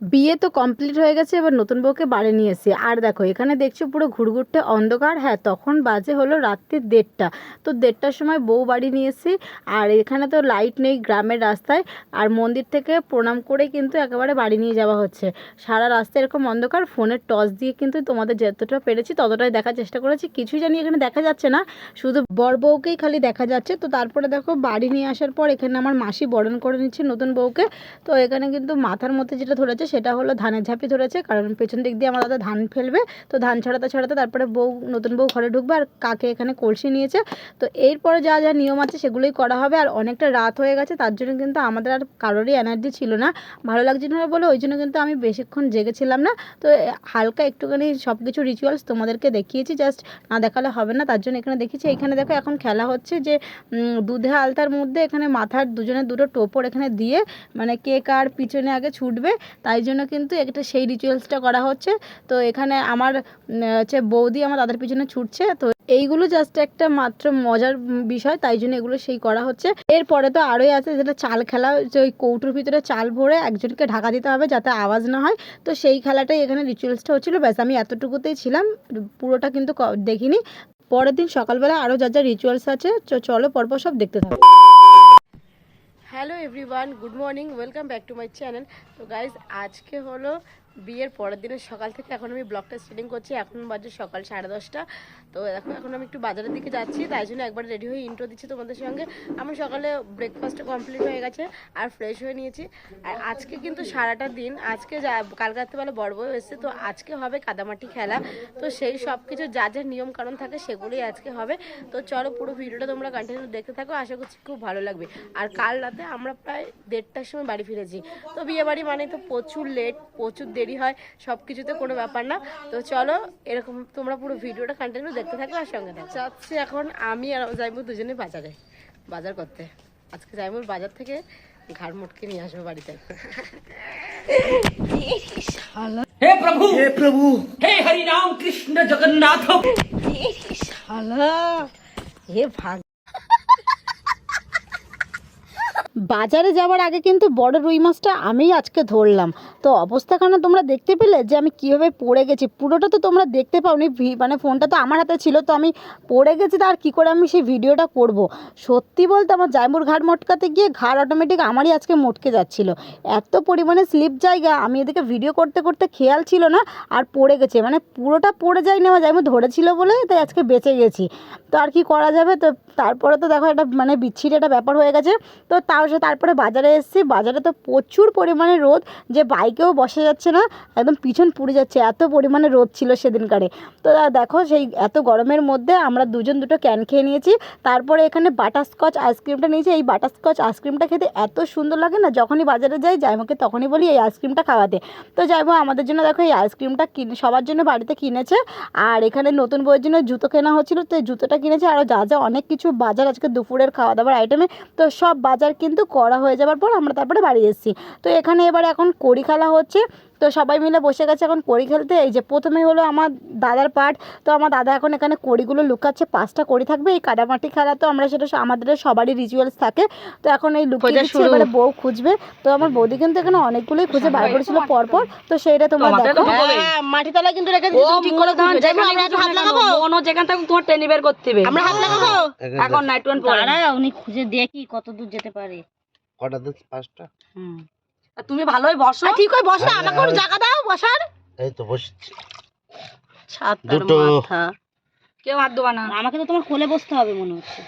বিয়ে তো কমপ্লিট হয়ে গেছে, এবার নতুন বউকে বাড়ি নিয়ে এসে আর দেখো, এখানে দেখছ পুরো ঘুরঘুরটে অন্ধকার। হ্যাঁ তখন বাজে হলো রাত্রি দেড়টা। তো দেড়টার সময় বউ বাড়ি নিয়ে এসেছি। আর এখানে তো লাইট নেই গ্রামের রাস্তায়। আর মন্দির থেকে প্রণাম করে কিন্তু একেবারে বাড়ি নিয়ে যাওয়া হচ্ছে। সারা রাস্তা এরকম অন্ধকার, ফোনের টর্চ দিয়ে কিন্তু তোমাদের যতটা পেরেছি ততটাই দেখার চেষ্টা করেছি। কিছুই জানি এখানে দেখা যাচ্ছে না, শুধু বর বউকেই খালি দেখা যাচ্ছে। তো তারপরে দেখো, বাড়ি নিয়ে আসার পর এখানে আমার মাসি বরণ করে নিচ্ছে নতুন বউকে। তো এখানে কিন্তু মাথার মধ্যে যেটা ধরেছে সেটা হলো ধানের ঝাঁপি ধরেছে, কারণ পেছন দিক দিয়ে আমার দাদা ধান ফেলবে, তো ধান ছড়াতে ছড়াতে তারপরে বউ, নতুন বউ ঘরে ঢুকবে আর কাকে এখানে কলসি নিয়েছে। তো এরপরে যা যা নিয়ম আছে সেগুলোই করা হবে আর অনেকটা রাত হয়ে গেছে, তার জন্য কিন্তু আমাদের আর কারোরই এনার্জি ছিল না। ভালো লাগছিল না বলে ওই জন্য কিন্তু আমি বেশিক্ষণ জেগেছিলাম না। তো হালকা একটুখানি সব কিছু রিচুয়ালস তোমাদেরকে দেখিয়েছি জাস্ট না দেখালে হবে না, তার জন্য এখানে দেখিয়েছি। এখানে দেখো এখন খেলা হচ্ছে যে দুধে আলতার মধ্যে এখানে মাথার দুজনের দুটো টোপর এখানে দিয়ে মানে কে কার পিছনে আগে ছুটবে, তাই জন্য কিন্তু একটা সেই রিচুয়ালসটা করা হচ্ছে। তো এখানে আমার হচ্ছে বৌদি আমার দাদার পিছনে ছুটছে। তো এইগুলো জাস্ট একটা মাত্র মজার বিষয়, তাই জন্য এগুলো সেই করা হচ্ছে। এরপরে তো আরোই আছে যেটা চাল খেলা ওই কৌটোর ভিতরে চাল ভরে একজনকে ঢাকা দিতে হবে যাতে আওয়াজ না হয়। তো সেই খেলাটাই এখানে রিচুয়ালসটা হচ্ছিল। ব্যাস, আমি এতটুকুতেই ছিলাম। পুরোটা কিন্তু দেখিনি। পরের দিন সকালবেলা আরও যা যা রিচুয়ালস আছে চলো পরপর সব দেখতে থাকো। Hello everyone good morning welcome back to my channel তো গাইজ আজকে হলো বিয়ের পরের দিনের সকাল থেকে এখন আমি ব্লগটা স্টার্টিং করছি। এখন বাজে সকাল সাড়ে দশটা। তো এখন এখন আমি একটু বাজারের দিকে যাচ্ছি, তাই জন্য একবার রেডি হয়ে ইন্ট্রো দিচ্ছি তোমাদের সঙ্গে। আমার সকালে ব্রেকফাস্টটা কমপ্লিট হয়ে গেছে আর ফ্রেশ হয়ে নিয়েছি। আর আজকে কিন্তু সারাটা দিন, আজকে কাল রাত্রেবেলা বড় বউ এসেছে, তো আজকে হবে কাদামাটি খেলা। তো সেই সব কিছু যা যা নিয়ম কারণ থাকে সেগুলোই আজকে হবে। তো চলো পুরো ভিডিওটা তোমরা কন্টিনিউ দেখতে থাকো, আশা করছি খুব ভালো লাগবে। আর কাল রাতে আমরা প্রায় দেড়টার সময় বাড়ি ফিরেছি। তো বিয়ে বাড়ি মানে তো প্রচুর লেট প্রচুর দেরি হয় সব কিছুতে কোনো ব্যাপার না। তো চলো এরকম তোমরা পুরো ভিডিওটা কন্টিনিউ দেখতে থাকো আর সঙ্গে থাকো। চাচ্ছি এখন আমি আর জাইমুর দুজনে বাজারে বাজার করতে। আজকে জাইমুর বাজার থেকে ঘাড় মুটকে নিয়ে আসব বাড়িতে। হে প্রভু! হে প্রভু! হে হরি রাম কৃষ্ণ জগন্নাথ। শালা হে ভাগ বাজারে যাওয়ার আগে কিন্তু বড় রুই মাছটা আমি আজকে ধরলাম। তো অবস্থাখানে তোমরা দেখতে পেলে যে আমি কীভাবে পড়ে গেছি? পুরোটা তো তোমরা দেখতে পাওনি। মানে ফোনটা তো আমার হাতে ছিল, তো আমি পড়ে গেছি, তো আর কী করে আমি সেই ভিডিওটা করব? সত্যি বলতে আমার জাইমুর ঘাট মটকাতে গিয়ে ঘাড় অটোমেটিক আমারই আজকে মটকে যাচ্ছিল। এত পরিমাণে স্লিপ জায়গা, আমি এদিকে ভিডিও করতে করতে খেয়াল ছিল না, আর পড়ে গেছে। মানে পুরোটা পড়ে যায়নি আমার জাইমু ধরেছিল বলে, তাই আজকে বেঁচে গেছি। তো আর কি করা যাবে? তো তারপরে তো দেখো একটা মানে বিচ্ছিরি একটা ব্যাপার হয়ে গেছে। তো তাও সে তারপরে বাজারে এসেছি। বাজারে তো প্রচুর পরিমাণে রোদ, যে বাইকেও বসা যাচ্ছে না, একদম পিছন পুড়ে যাচ্ছে, এত পরিমাণে রোদ ছিল সেদিনকারে। তো দেখো সেই এত গরমের মধ্যে আমরা দুজন দুটো ক্যান খেয়ে নিয়েছি, তারপরে এখানে বাটারস্কচ আইসক্রিমটা নিয়েছি। এই বাটারস্কচ আইসক্রিমটা খেতে এত সুন্দর লাগে না, যখনই বাজারে যাই, জাইমাকে তখনই বলি এই আইসক্রিমটা খাওয়াতে। তো যাইবো আমাদের জন্য দেখো এই আইসক্রিমটা কিনে, সবার জন্য বাড়িতে কিনেছে, আর এখানে নতুন বইয়ের জন্য জুতো কেনা হচ্ছিল, তো জুতোটা কিনেছে আরও যা যা অনেক কিছু বাজার আজকে দুপুরের খাওয়া দাওয়ার আইটেমে তো সব বাজার কিন্তু করা হয়ে যাবার পর আমরা তারপরে বাড়ি এসেছি। তো এখানে এবার এখন কড়ি হচ্ছে। তো সবাই মিলে বসে গেছে এখন কড়ি খেলতে। এই যে প্রথমে হলো আমার দাদার পার্ট তো আমার দাদা এখন এখানে কড়িগুলো লুকাচ্ছে পাঁচটা কড়ি থাকবে। এই কাদামাটি খেলা তো আমরা সেটা আমাদের সবারই রিচুয়ালস থাকে। তো এখন এই লুকিয়ে দিচ্ছে এবারে বউ খুঁজবে। তো আমার বৌদি কিন্তু এখানে অনেকগুলোই খুঁজে বার করেছিল পরপর। তো সেইটা তোমার দেখো। হ্যাঁ, মাটি তলায় কিন্তু রেখে তুমি ঠিক করে খুঁজবে। যাইবো, আমরা একটু হাত লাগাবো। মনো যেখান থেকে তোমার টেনে বের করতে হবে। আমরা হাত লাগাবো। এখন নাইট ওয়ান পরে দাঁড়া উনি খুঁজে দেখি কত দূর যেতে পারে। কটা দিন পাঁচটা? আর তুমি ভালোই বসো। আর ঠিক করে বসো আমাকে একটু জায়গা দাও বসার। এই তো বসছি। ছাতার দুটো। মাথা। কেউ হাত দেবা না। আমাকে তো তোমার কোলে বসতে হবে মনে হচ্ছে।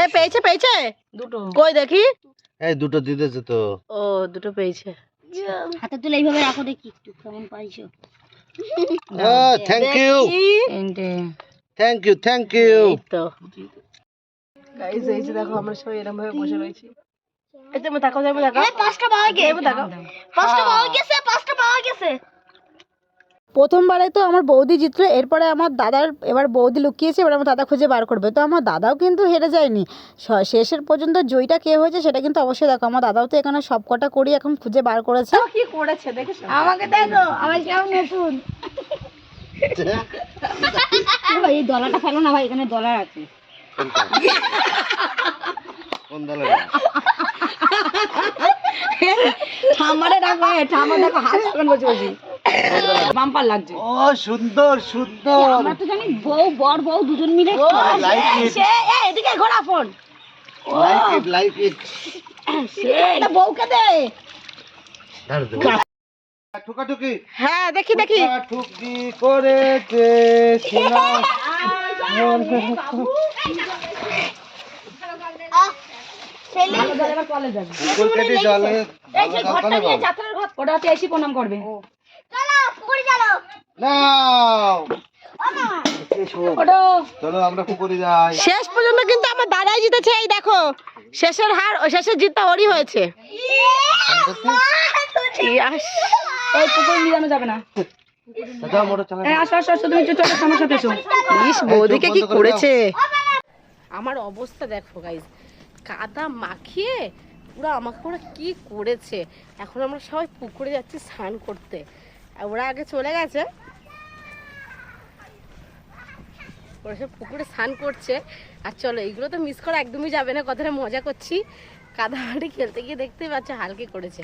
এ পেয়েছে পেয়েছে? দুটো। কই দেখি? এই দুটো দিতেছে তো। ও দুটো পেয়েছে। হাতে তুলে এইভাবে রাখো দেখি একটু কেমন পাইছো। Thank you thank you thank you এই তো। গাইস এই যে দেখো আমরা সবাই এরকম ভাবে বসে রয়েছি। তাকাও তাকাও পাঁচটা পাওয়া গেছে। তাকাও পাঁচটা পাওয়া গেছে পাঁচটা পাওয়া গেছে। প্রথমবারে তো আমার বৌদি জিতলো এরপরে আমার দাদার এবার বৌদি লুকিয়েছে এবার আমার দাদা খুঁজে বার করবে। তো আমার দাদাও কিন্তু হেরে যায়নি। শেষের পর্যন্ত জয়টা কে হয়েছে সেটা কিন্তু অবশ্যই দেখো। আমার দাদাও তো এখানে সব কটা করি এখন খুঁজে বার করেছে। কি করেছে দেখেছ? আমাকে দেখো আমার কেমন নতুন। ভাই এই ডলারটা ফেলো না ভাই এখানে ডলার আছে। কোন ঠাম্মারে ডাকো এ, ঠাম্মা দেখো হাত এখন বসে বসে। বাম্পার লাগছে। ও সুন্দর সুন্দর। আমরা তো জানি বউ বর বউ দুজন মিলে এদিকে ঘোরা phone. Like it like it এটা বউকে দে। ঠুকাঠুকি। হ্যাঁ দেখি দেখি। ঠুকি করেছে সোনা কুকুর কেটে জলে এই যে ঘরটা নিয়ে যাত্রার ঘর। ওটা হচ্ছে এসে প্রণাম করবে। নাও। ওটা চলো আমরা শেষ পর্যন্ত কিন্তু আমার দাদাই জিতেছে এই দেখো। শেষের হার ও শেষের জিতটা ওরই হয়েছে। পুকুর নিয়ে যাবে না। বৌদিকে কি করেছে? আমার অবস্থা দেখো গাইজ কাদা মাখিয়ে ওরা আমাকে ওরা কী করেছে? এখন আমরা সবাই পুকুরে যাচ্ছি স্নান করতে। ওরা আগে চলে গেছে। ওরা সব পুকুরে স্নান করছে। আর চলো, এইগুলো তো মিস করা একদমই যাবে না। কথাটা মজা করছি। কাদা মাটি খেলতে গিয়ে দেখতে পাচ্ছে, হালকে করেছে।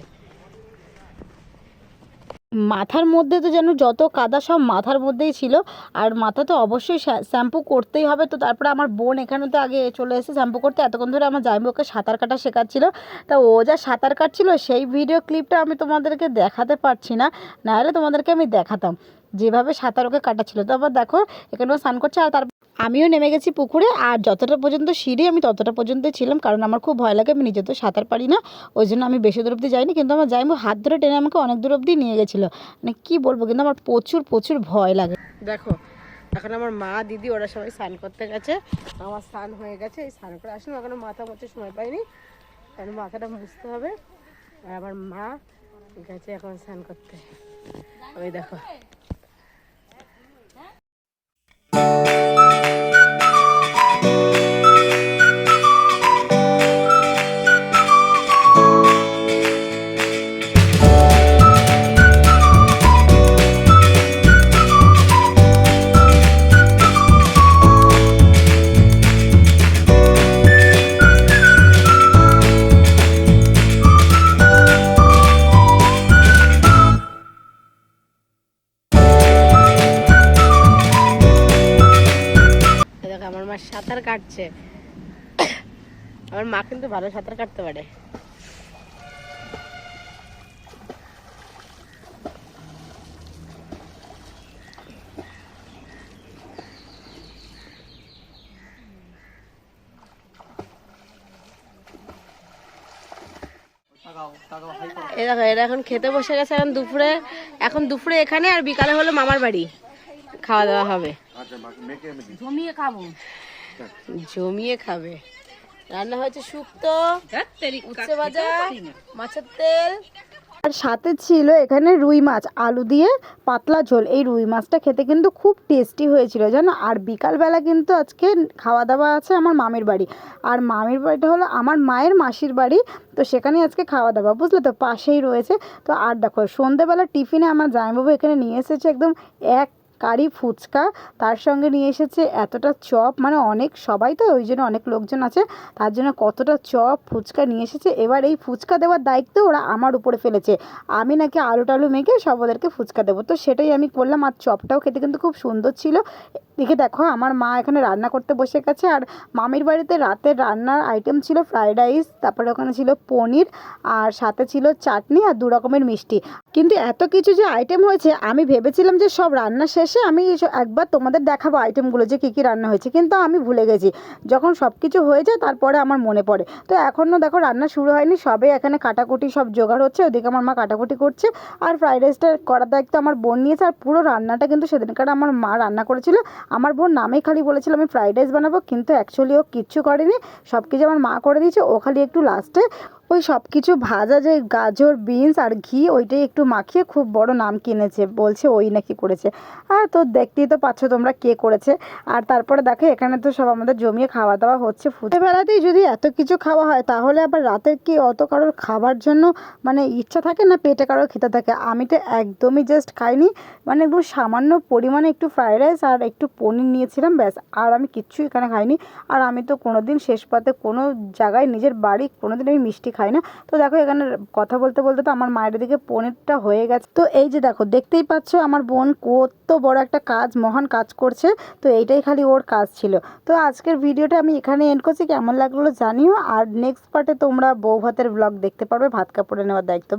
মাথার মধ্যে তো যেন যত কাদা সব মাথার মধ্যেই ছিল। আর মাথা তো অবশ্যই শ্যাম্পু করতেই হবে। তো তারপরে আমার বোন এখানে তো আগে চলে এসে শ্যাম্পু করতে। এতক্ষণ ধরে আমার জামাইবাবুকে সাঁতার কাটা শেখাচ্ছিল। তা ও যা সাঁতার কাটছিল সেই ভিডিও ক্লিপটা আমি তোমাদেরকে দেখাতে পারছি না। নাহলে তোমাদেরকে আমি দেখাতাম। যেভাবে সাঁতার ওকে কাটাচ্ছিল। তো আবার দেখো, এখানেও স্নান করছে আর তার আমিও নেমে গেছি পুকুরে, আর যতটা পর্যন্ত সিঁড়ি আমি ততটা পর্যন্তই ছিলাম, কারণ আমার খুব ভয় লাগে, আমি নিজে তো সাঁতার পারি না, ওই জন্য আমি বেশি দূর অব্দি যাইনি, কিন্তু আমার জাইমু হাত ধরে টেনে আমাকে অনেক দূর অব্দি নিয়ে গেছিল। মানে কি বলব, কিন্তু আমার প্রচুর প্রচুর ভয় লাগে। দেখো, এখন আমার মা, দিদি, ওরা সবাই স্নান করতে গেছে। আমার স্নান হয়ে গেছে, এই স্নান করে আসলাম, এখনও মাথা মুছতে সময় পাইনি। কারণ মাথাটা মুছতে হবে। আর আমার মা গেছে এখন স্নান করতে। ওই দেখো কাটছে। আমার মা কিন্তু ভালো সাঁতার কাটতে পারে। দেখো এরা এখন খেতে বসে গেছে এখন দুপুরে। এখন দুপুরে এখানে আর বিকালে হলো মামার বাড়ি। খাওয়া দাওয়া হবে। জমিয়ে খাব। জমিয়ে খাবে। রান্না হয়েছে শুক্তো উচ্ছে ভাজা মাছের তেল। আর সাথে ছিল এখানে রুই মাছ আলু দিয়ে পাতলা ঝোল। এই রুই মাছটা খেতে কিন্তু খুব টেস্টি হয়েছিল জানো? আর বিকালবেলা কিন্তু আজকে খাওয়া দাওয়া আছে আমার মামির বাড়ি। আর মামির বাড়িটা হলো আমার মায়ের মাসির বাড়ি তো সেখানে আজকে খাওয়া দাওয়া বুঝলে তো? পাশেই রয়েছে। তো আর দেখো সন্ধেবেলা টিফিনে আমার জামাইবাবু এখানে নিয়ে এসেছে একদম এক কারি ফুচকা। তার সঙ্গে নিয়ে এসেছে এতটা চপ মানে অনেক, সবাই তো ওই জন্য অনেক লোকজন আছে, তার জন্য কতটা চপ, ফুচকা নিয়ে এসেছে। এবার এই ফুচকা দেওয়ার দায়িত্ব ওরা আমার উপরে ফেলেছে। আমি নাকি আলু টালু মেখে সব ওদেরকে ফুচকা দেবো। তো সেটাই আমি করলাম, আর চপটাও খেতে কিন্তু খুব সুন্দর ছিল। দেখে দেখো, আমার মা এখানে রান্না করতে বসে গেছে, আর মামির বাড়িতে রাতের রান্নার আইটেম ছিল ফ্রাইড রাইস তারপরে ওখানে ছিল পনির, আর সাথে ছিল চাটনি আর দু রকমের মিষ্টি। কিন্তু এত কিছু যে আইটেম হয়েছে, আমি ভেবেছিলাম যে সব রান্না শেষে আমি একবার তোমাদের দেখাবো আইটেমগুলো যে কী কী রান্না হয়েছে, কিন্তু আমি ভুলে গেছি। যখন সব কিছু হয়ে যায়, তারপরে আমার মনে পড়ে। তো এখনও দেখো রান্না শুরু হয়নি, সবে এখানে কাটাকুটি সব জোগাড় হচ্ছে, ওদিকে আমার মা কাটাকুটি করছে, আর ফ্রাইড রাইসটা করার দায়িত্ব আমার বোন নিয়েছে, আর পুরো রান্নাটা কিন্তু সেদিনকার আমার মা রান্না করেছিল। আমার বোন নামেই খালি বলেছিল, আমি ফ্রাইড রাইস বানাবো, কিন্তু অ্যাকচুয়ালি ও কিচ্ছু করেনি সব কিছু আমার মা করে দিয়েছে, ও খালি একটু লাস্টে ওই সব কিছু ভাজা যে গাজর, বিনস আর ঘি, ওইটাই একটু মাখিয়ে খুব বড় নাম কিনেছে, বলছে ওই নাকি করেছে। হ্যাঁ তো দেখতেই তো পাচ্ছ তোমরা কে করেছে। আর তারপরে দেখো, এখানে তো সব আমাদের জমিয়ে খাওয়া দাওয়া হচ্ছে বেলাতেই যদি এত কিছু খাওয়া হয়, তাহলে আবার রাতের কি অত কারোর খাবার জন্য মানে ইচ্ছা থাকে না, পেটে কারোর খেতে থাকে? আমি তো একদমই জাস্ট খাইনি। মানে একদম সামান্য পরিমাণে একটু ফ্রাইড রাইস আর একটু পনির নিয়েছিলাম, ব্যাস। আর আমি কিচ্ছু এখানে খাইনি। আর আমি তো কোনো দিন শেষ পাতে কোনো জায়গায় নিজের বাড়ি কোনো দিন আমি মিষ্টি খাই না। তো দেখো এখানে কথা বলতে বলতে তো আমার মায়ের দিকে পনিরটা হয়ে গেছে। তো এই যে দেখো, দেখতেই পাচ্ছ আমার বোন কত বড় একটা কাজ, মহান কাজ করছে। তো এইটাই খালি ওর কাজ ছিল। তো আজকের ভিডিওটা আমি এখানে এন্ড করছি। কেমন লাগল জানিও। আর নেক্সট পার্টে তোমরা বউ ভাতের ব্লগ দেখতে পারবে, ভাত কাপড়ে নেওয়ার দায়িত্ব।